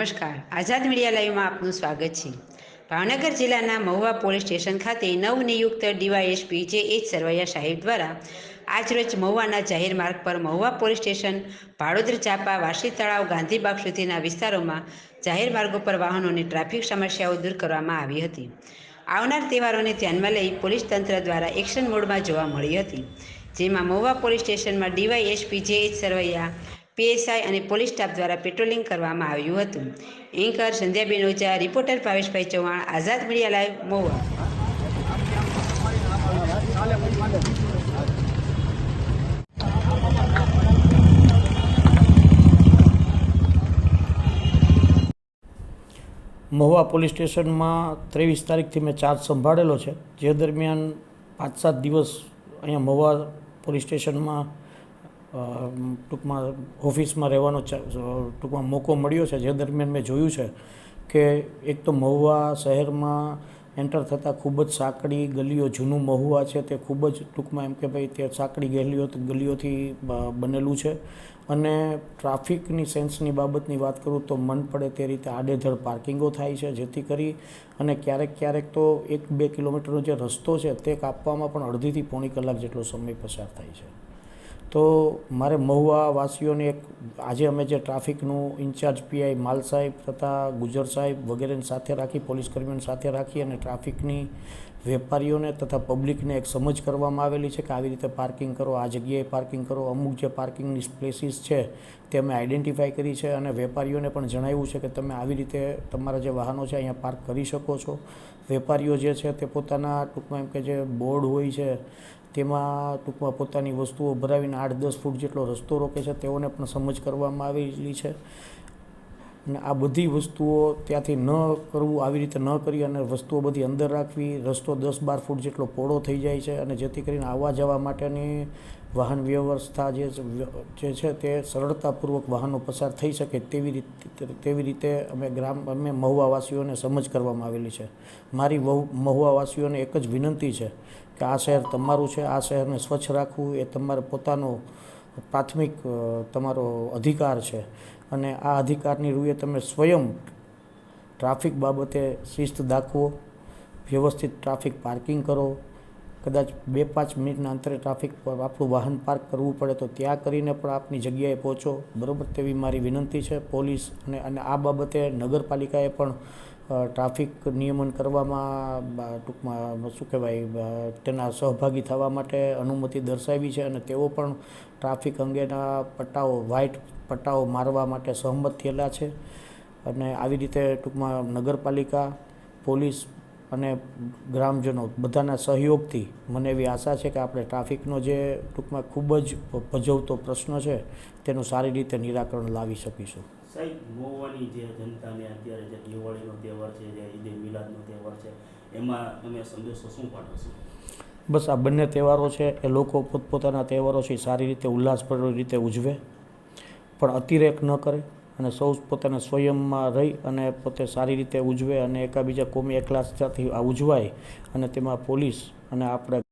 નમસ્કાર. આઝાદ મીડિયા લાઈવમાં આપનું સ્વાગત છે. ભાવનગર જિલ્લાના મહુવા પોલીસ સ્ટેશન ખાતે નવનિયુક્ત ડીવાયએસપી જે એચ સરવૈયા સાહેબ દ્વારા આજરોજ મહુવાના જાહેર માર્ગ પર મહુવા પોલીસ સ્ટેશન, ભાડોદર ચાપા, વાસી તળાવ ગાંધીબાગ સુધીના વિસ્તારોમાં જાહેર માર્ગો પર વાહનોની ટ્રાફિક સમસ્યાઓ દૂર કરવામાં આવી હતી. આવનાર તહેવારોને ધ્યાનમાં લઈ પોલીસ તંત્ર દ્વારા એક્શન મોડમાં જોવા મળી હતી. જેમાં મહુવા પોલીસ સ્ટેશનમાં DYSP J H Sarvaiya PSI અને પોલીસ સ્ટાફ દ્વારા પેટ્રોલિંગ કરવામાં આવ્યું હતું. Anchor Sandhyaben Oza reporter Bhaveshbhai Chauhan, Azad media live મોવા મહુવા પોલીસ સ્ટેશનમાં ત્રેવીસ તારીખથી મેં ચાર્જ સંભાળેલો છે. જે દરમિયાન પાંચ સાત દિવસ અહીંયા મહુવા પોલીસ સ્ટેશનમાં ટૂંકમાં ઓફિસમાં રહેવાનો ટૂંકમાં મોકો મળ્યો છે. જે દરમિયાન મેં જોયું છે કે એક તો મહુવા શહેરમાં એન્ટર થતાં ખૂબ જ સાંકડી ગલીઓ, જૂનું મહુવા છે તે ખૂબ જ ટૂંકમાં એમ કે ભાઈ તે સાંકડી ગલીઓ, ગલીઓથી બનેલું છે. અને ટ્રાફિકની સેન્સની બાબતની વાત કરું તો મન પડે તે રીતે આડેધડ પાર્કિંગો થાય છે જેથી કરી અને ક્યારેક ક્યારેક તો એક બે કિલોમીટરનો જે રસ્તો છે તે કાપવામાં પણ અડધીથી પોણી કલાક જેટલો સમય પસાર થાય છે. તો મારે મહુવા વાસીઓને એક આજે અમે જે ટ્રાફિકનું ઇન્ચાર્જ પીઆઈ માલ સાહેબ તથા ગુજર સાહેબ વગેરેને સાથે રાખી, પોલીસ કર્મીઓને સાથે રાખી અને ટ્રાફિકની વેપારીઓને તથા પબ્લિકને એક સમજ કરવામાં આવેલી છે કે આવી રીતે પાર્કિંગ કરો, આ જગ્યાએ પાર્કિંગ કરો, અમુક જે પાર્કિંગની પ્લેસીસ છે તે અમે આઈડેન્ટિફાઈ કરી છે અને વેપારીઓને પણ જણાવ્યું છે કે તમે આવી રીતે તમારા જે વાહનો છે અહીંયા પાર્ક કરી શકો છો. વેપારીઓ જે છે તે પોતાના ટૂંકમાં એમ કે જે બોર્ડ હોય છે તેમાં ટૂંકમાં પોતાની વસ્તુઓ ભરાવીને આઠ દસ ફૂટ જેટલો રસ્તો રોકે છે, તેઓને પણ સમજ કરવામાં આવેલી છે. અને આ બધી વસ્તુઓ ત્યાંથી ન કરવું, આવી રીતે ન કરી અને વસ્તુઓ બધી અંદર રાખવી, રસ્તો દસ બાર ફૂટ જેટલો પોળો થઈ જાય છે અને જેથી કરીને આવવા જવા માટેની વાહન વ્યવસ્થા જે જે છે તે સરળતાપૂર્વક વાહનો પસાર થઈ શકે તેવી રીતે તેવી રીતે અમે ગ્રામ, અમે મહુવાવાસીઓને સમજ કરવામાં આવેલી છે. મારી મહુવાવાસીઓને એક જ વિનંતી છે કે આ શહેર તમારું છે, આ શહેરને સ્વચ્છ રાખવું, એ તમારે પોતાનો પ્રાથમિક તમારો અધિકાર છે. અને આ અધિકારની રૂએ તમે સ્વયં ટ્રાફિક બાબતે શિસ્ત દાખવો, વ્યવસ્થિત ટ્રાફિક પાર્કિંગ કરો. કદાચ બે પાંચ મિનિટના અંતરે ટ્રાફિક પર આપણું વાહન પાર્ક કરવું પડે તો ત્યાં કરીને પણ આપની જગ્યાએ પહોંચો. બરાબર તેવી મારી વિનંતી છે. પોલીસ અને અને આ બાબતે નગરપાલિકાએ પણ ટ્રાફિક નિયમન કરવામાં ટૂંકમાં શું કહેવાય તેના સહભાગી થવા માટે અનુમતિ દર્શાવી છે અને તેઓ પણ ટ્રાફિક અંગેના પટ્ટાઓ, વ્હાઇટ પટ્ટાઓ મારવા માટે સહમત થયેલા છે. અને આવી રીતે ટૂંકમાં નગરપાલિકા, પોલીસ અને ગ્રામજનો બધાના સહયોગથી મને એવી આશા છે કે આપણે ટ્રાફિકનો જે ટૂંકમાં ખૂબ જ ભજવતો પ્રશ્ન છે, તેનું સારી રીતે નિરાકરણ લાવી શકીશું. સાહેબ મહુવાની જે જનતાને અત્યારે જે દિવાળીનો તહેવાર છે, જે ઈદે મિલાદનો તહેવાર છે, એમાં તમે સંદેશો શું પાઠવશો બસ આ બંને તહેવારો છે, એ લોકો પોતપોતાના તહેવારો છે, એ સારી રીતે ઉલ્લાસભરી રીતે ઉજવે. પણ અતિરેક ન કરે અને સૌ પોતાના સ્વયંમાં રહી અને પોતે સારી રીતે ઉજવે અને એકાબીજા કોમી એકલાસતાથી આ ઉજવાય અને તેમાં પોલીસ અને આપણે